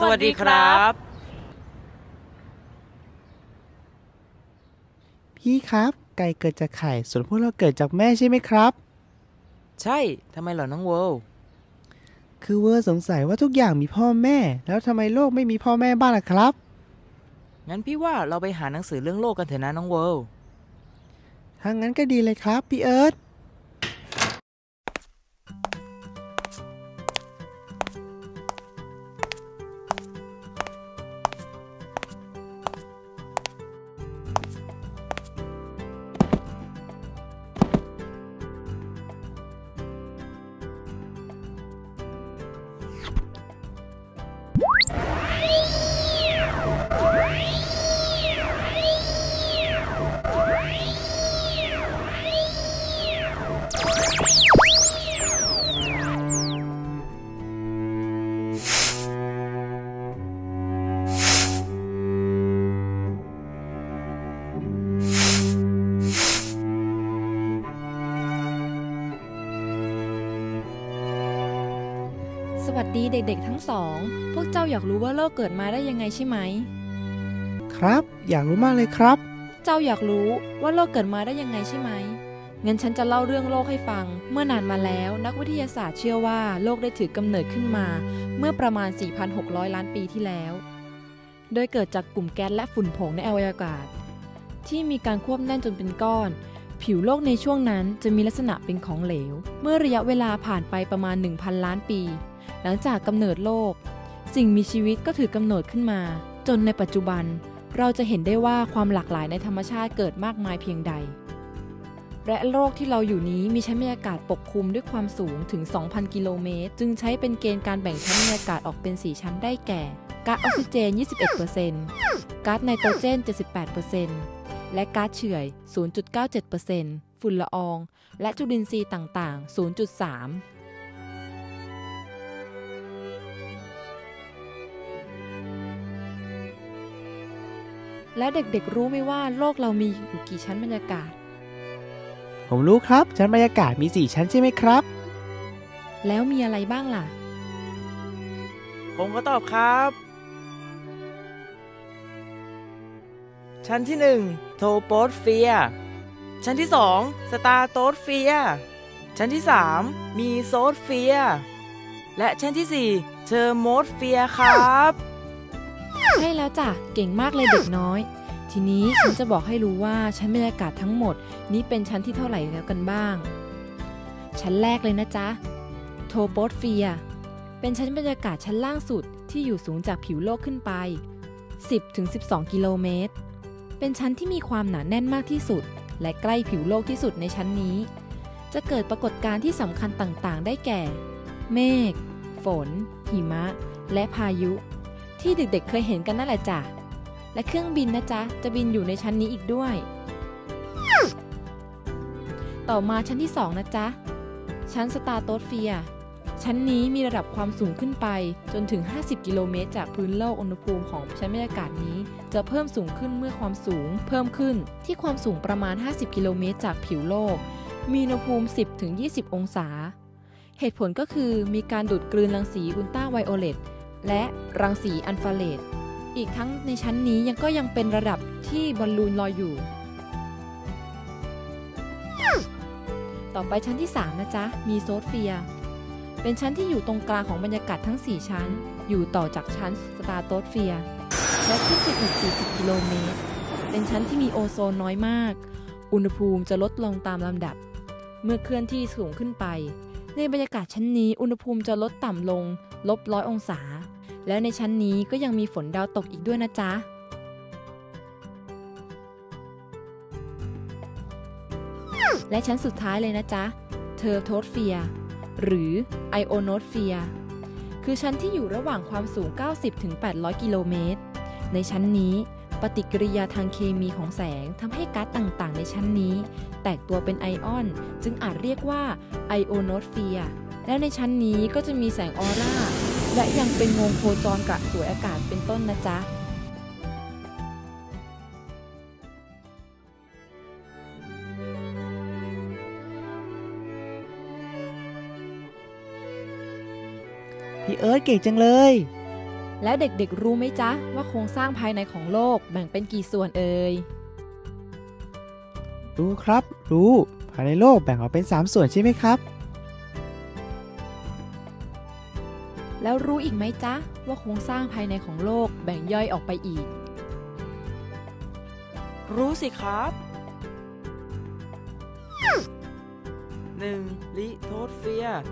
สวัสดีครับ พี่ครับ ไก่เกิดจากไข่ ส่วนพวกเราเกิดจากแม่ใช่ไหมครับ ใช่ทำไมเหรอน้องเวิลด์คือเวอร์สงสัยว่าทุกอย่างมีพ่อแม่ แล้วทำไมโลกไม่มีพ่อแม่บ้างล่ะครับ งั้นพี่ว่าเราไปหาหนังสือเรื่องโลกกันเถอะนะน้องเวิลด์ถ้างั้นก็ดีเลยครับ พี่เอิร์ธ วัสดีเด็กๆทั้งสอง พวกเจ้าอยากรู้ว่าโลกเกิดมาได้ยังไงใช่ไหม ครับ อยากรู้มากเลยครับ เจ้าอยากรู้ว่าโลกเกิดมาได้ยังไงใช่ไหมงั้นฉันจะเล่าเรื่องโลกให้ฟัง เมื่อนานมาแล้ว นักวิทยาศาสตร์เชื่อว่าโลกได้ถือกำเนิดขึ้นมา เมื่อประมาณ 4,600 ล้านปีที่แล้ว โดยเกิดจากกลุ่มแก๊สและฝุ่นผงในอวกาศ ที่มีการควบแน่นจนเป็นก้อน ผิวโลกในช่วงนั้นจะมีลักษณะเป็นของเหลว เมื่อระยะเวลาผ่านไปประมาณ 1,000 ล้านปี หลังจากกำเนิดโลก สิ่งมีชีวิตก็ถือกำเนิดขึ้นมา จนในปัจจุบัน เราจะเห็นได้ว่าความหลากหลายในธรรมชาติเกิดมากมายเพียงใด และโลกที่เราอยู่นี้มีชั้นบรรยากาศปกคลุมด้วยความสูงถึง 2,000 กิโลเมตร จึงใช้เป็นเกณฑ์การแบ่งชั้นบรรยากาศออกเป็น 4 ชั้นได้แก่ก๊าซออกซิเจน 21%ก๊าซไนโตรเจน 78%และก๊าซเฉื่อย 0.97%ฝุ่นละออง และจุลินทรีย์ต่าง ๆ 0.3 แล้วเด็กๆรู้ไหมว่าโลกเรามีอยู่กี่ชั้นบรรยากาศ ผมรู้ครับ ชั้นบรรยากาศมี 4 ชั้นใช่ไหมครับ แล้วมีอะไรบ้างล่ะ ผมก็ตอบครับ ชั้นที่หนึ่งโทโปสเฟียร์ชั้นที่สองสตาร์โตสเฟียร์ชั้นที่สามมีโซสเฟียร์และชั้นที่สี่เทอร์โมสเฟียร์ครับ ใช่แล้วจ้ะ เก่งมากเลยเด็กน้อย ทีนี้ฉันจะบอกให้รู้ว่าชั้นบรรยากาศทั้งหมด นี้เป็นชั้นที่เท่าไหร่แล้วกันบ้าง ชั้นแรกเลยนะจ๊ะ โทโปสเฟีย เป็นชั้นบรรยากาศชั้นล่างสุดที่อยู่สูงจากผิวโลกขึ้นไป 10-12 กิโลเมตร เป็นชั้นที่มีความหนาแน่นมากที่สุด และใกล้ผิวโลกที่สุดในชั้นนี้ จะเกิดปรากฏการณ์ที่สำคัญต่างๆ ได้แก่ เมฆ ฝน หิมะ และพายุ ที่เด็กๆเคยเห็นกันนั่นแหละจ้ะ และเครื่องบินนะจ๊ะ จะบินอยู่ในชั้นนี้อีกด้วย ต่อมาชั้นที่ 2 นะจ๊ะ ชั้นสตาร์โตสเฟีย ชั้นนี้มีระดับความสูงขึ้นไปจนถึง 50 กิโลเมตร จากพื้นโลกอุณหภูมิของชั้นบรรยากาศนี้ จะเพิ่มสูงขึ้นเมื่อความสูง เพิ่มขึ้นที่ความสูงประมาณ 50 กิโลเมตร จากผิวโลก มีอุณหภูมิ 10-20 องศา เหตุผลก็คือมีการดูดกลืนรังสีอุลตราไวโอเลต และรังสีอันฟาเรดอีกทั้งในชั้นนี้ยังก็ยังเป็นระดับที่บอลลูนลอยอยู่ ต่อไปชั้นที่ 3 นะจ๊ะ มีโซเฟีย เป็นชั้นที่อยู่ตรงกลางของบรรยากาศทั้ง 4 ชั้น อยู่ต่อจากชั้นสตาร์โตสเฟีย และขึ้นไปอีก40 กิโลเมตร เป็นชั้นที่มีโอโซนน้อยมาก อุณหภูมิจะลดลงตามลำดับ เมื่อเคลื่อนที่สูงขึ้นไป ในบรรยากาศชั้นนี้อุณหภูมิจะลดต่ำลง ลบร้อยองศา แล้วในชั้นนี้ก็ยังมีฝนดาวตกอีกด้วยนะจ๊ะและชั้นสุดท้ายเลยนะจ๊ะเทอร์โทสเฟียหรือไอโอโนสเฟียคือชั้นที่อยู่ระหว่างความสูง 90-800 กิโลเมตร ในชั้นนี้ ปฏิกิริยาทางเคมีของแสงทำให้ก๊าซต่างๆ ในชั้นนี้ แตกตัวเป็นไอออน จึงอาจเรียกว่าไอโอโนสเฟียและในชั้นนี้ก็จะมีแสงออร่า และยังเป็นวงโคจรกระสวยอากาศเป็นต้นนะจ๊ะพี่เอิร์ธเก่งจังเลย แล้วเด็กๆรู้ไหมจ๊ะ ว่าโครงสร้างภายในของโลกแบ่งเป็นกี่ส่วนเอ่ย รู้ครับ รู้ ภายในโลกแบ่งออกเป็น 3 ส่วนใช่ไหมครับ แล้วรู้อีกไหมจ๊ะ ว่าโครงสร้างภายในของโลกแบ่งย่อยออกไปอีก รู้สิครับ 1. ลิโทสเฟียร์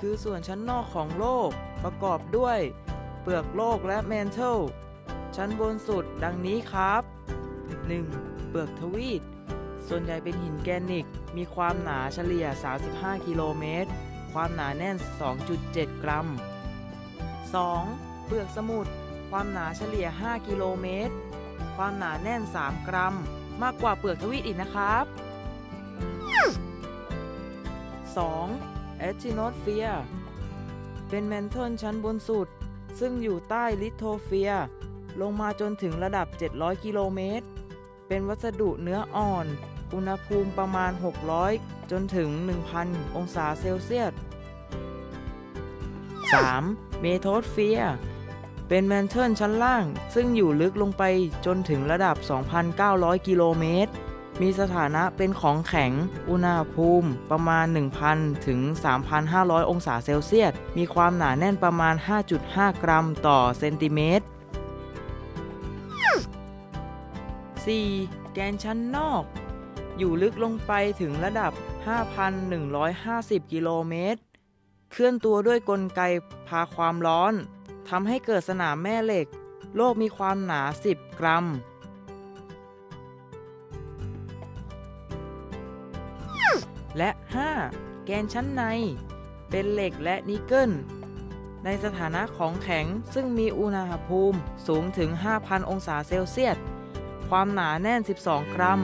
คือส่วนชั้นนอกของโลกประกอบด้วย เปลือกโลกและแมนเทลชั้นบนสุดดังนี้ครับ 1. เปลือกทวีต ส่วนใหญ่เป็นหินแกรนิก มีความหนาเฉลี่ย 35 กิโลเมตร ความหนาแน่น 2.7 กรัม 2. เปลือกสมุทร ความหนาเฉลี่ย 5 กิโลเมตร ความหนาแน่น 3 กรัม มากกว่าเปลือกทวีตอีกนะครับ 2. แอจิโนสเฟีย เป็นแมนเทิลชั้นบนสุด ซึ่งอยู่ใต้ลิโทเฟีย ลงมาจนถึงระดับ 700 กิโลเมตร เป็นวัสดุเนื้ออ่อน อุณหภูมิประมาณ 600 จนถึง 1,000 องศาเซลเซียส 3. เมโทสเฟียเป็นแมนเทิลชั้นล่าง ซึ่งอยู่ลึกลงไปจนถึงระดับ 2,900 กิโลเมตร มีสถานะเป็นของแข็ง อุณหภูมิประมาณ 1,000 ถึง 3,500 องศาเซลเซียส มีความหนาแน่นประมาณ 5.5 กรัมต่อเซนติเมตร 4. แกนชั้นนอก อยู่ลึกลงไปถึงระดับ 5,150 กิโลเมตร เคลื่อนตัวด้วยกลไกพาความร้อน ทำให้เกิดสนามแม่เหล็ก โลกมีความหนา 10 กรัม และ 5. แกนชั้นใน เป็นเหล็กและนิกเกิล ในสถานะของแข็งซึ่งมีอุณหภูมิสูงถึง 5,000 องศาเซลเซียส ความหนาแน่น 12 กรัม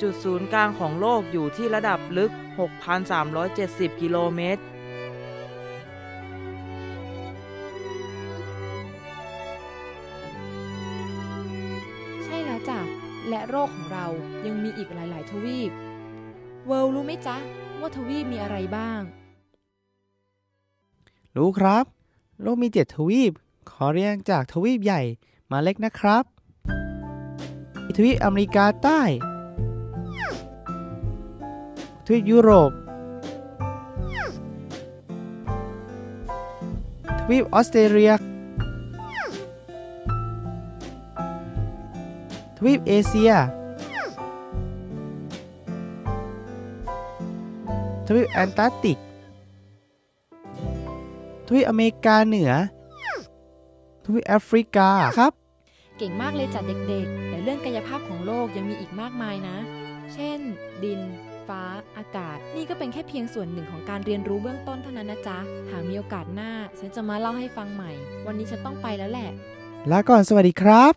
จุดศูนย์กลางของโลกอยู่ที่ระดับลึก 6,370 กิโลเมตรใช่แล้วจ้ะและโรคของเรายังมีอีกหลาย ๆ ทวีป เวิลรู้ไหมจ๊ะ ว่าทวีปมีอะไรบ้าง รู้ครับ โลกมี7ทวีป ขอเรียงจากทวีปใหญ่มาเล็กนะครับ ทวีปอเมริกาใต้ ทวีปยุโรป ทวีปออสเตรเลีย ทวีปเอเชีย ทวีปแอนตาร์กติก ทวีปอเมริกาเหนือ ทวีปแอฟริกาครับ เก่งมากเลยจ้ะเด็กๆ แต่เรื่องกายภาพของโลกยังมีอีกมากมายนะ เช่น ดิน ฟ้า อากาศ นี่ก็เป็นแค่เพียงส่วนหนึ่งของการเรียนรู้เบื้องต้นเท่านั้นนะจ๊ะ หากมีโอกาสหน้า ฉันจะมาเล่าให้ฟังใหม่ วันนี้ฉันต้องไปแล้วแหละ ลาก่อนสวัสดีครับ